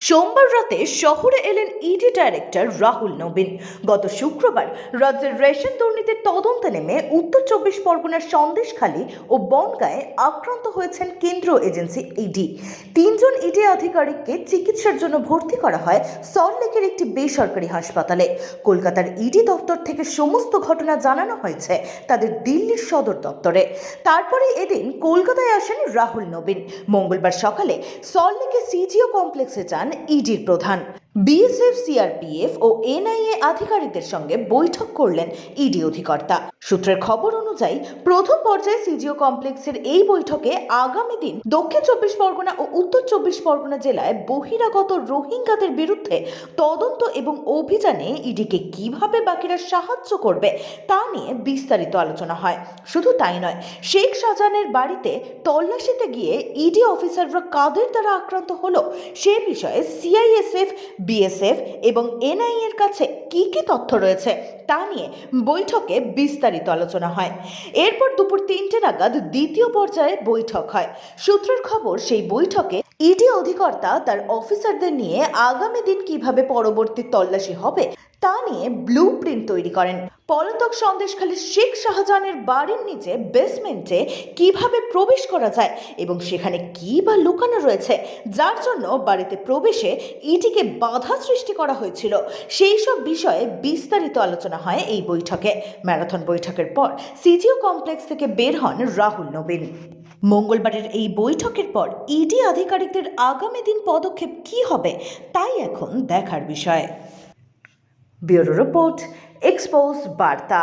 সোমবার রাতে শহরে এলেন ইডি ডাইরেক্টর রাহুল নবীন। গত শুক্রবার রাজ্যের রেশন দুর্নীতির তদন্তে নেমে উত্তর চব্বিশ পরগনার সন্দেশখালী ও বনগাঁয়ে আক্রান্ত হয়েছেন কেন্দ্রীয় এজেন্সি ইডি তিনজন ইডি আধিকারিককে চিকিৎসার জন্য ভর্তি করা হয় সল্টলেকের একটি বেসরকারি হাসপাতালে। কলকাতার ইডি দপ্তর থেকে সমস্ত ঘটনা জানানো হয়েছে তাদের দিল্লির সদর দপ্তরে। তারপরে এদিন কলকাতায় আসেন রাহুল নবীন। মঙ্গলবার সকালে সল্টলেকে সিজিও কমপ্লেক্সে যান ইডির প্রধান। বিএসএফ সিআরপিএফ ও এনআইএ আধিকারিকদের সঙ্গে বৈঠক করলেন ইডি অধিকর্তা। সূত্রের খবর অনুযায়ী, প্রথম পর্যায়ে সিজিও কমপ্লেক্সের এই বৈঠকে আগামী দিন দক্ষিণ চব্বিশ পরগনা ও উত্তর চব্বিশ পরগনা জেলায় বহিরাগত রোহিঙ্গাদের বিরুদ্ধে তদন্ত এবং অভিযানে ইডিকে কীভাবে বাকিরা সাহায্য করবে তা নিয়ে বিস্তারিত আলোচনা হয়। শুধু তাই নয়, শেখ শাহজাহানের বাড়িতে তল্লাশিতে গিয়ে ইডি অফিসাররা কাদের দ্বারা আক্রান্ত হলো সে বিষয়ে সিআইএসএফ বিএসএফ এবং এনআইএ এর কাছে কি কি তথ্য রয়েছে তা নিয়ে বৈঠকে বিস্তারিত আলোচনা হয়। এরপর দুপুর তিনটে নাগাদ দ্বিতীয় পর্যায়ে বৈঠক হয়। সূত্রের খবর, সেই বৈঠকে ইডি অধিকর্তা তার অফিসারদের নিয়ে আগামী দিন কীভাবে পরবর্তী তল্লাশি হবে, তা নিয়ে ব্লু প্রিন্ট তৈরি করেন। পলাতক সন্দেশখালী শেখ শাহজাহানের বাড়ির নিচে বেসমেন্টে কীভাবে প্রবেশ করা যায় এবং সেখানে কি বা লুকানো রয়েছে, যার জন্য বাড়িতে প্রবেশে ইটিকে বাধা সৃষ্টি করা হয়েছিল, সেই সব বিষয়ে বিস্তারিত আলোচনা হয় এই বৈঠকে। ম্যারাথন বৈঠকের পর সিজিও কমপ্লেক্স থেকে বের হন রাহুল নবীন। মঙ্গলবারের এই বৈঠকের পর ইডি আধিকারিকদের আগামী দিন পদক্ষেপ কি হবে, তাই এখন দেখার বিষয়। ব্যুরো রিপোর্ট, এক্সপোজ বার্তা।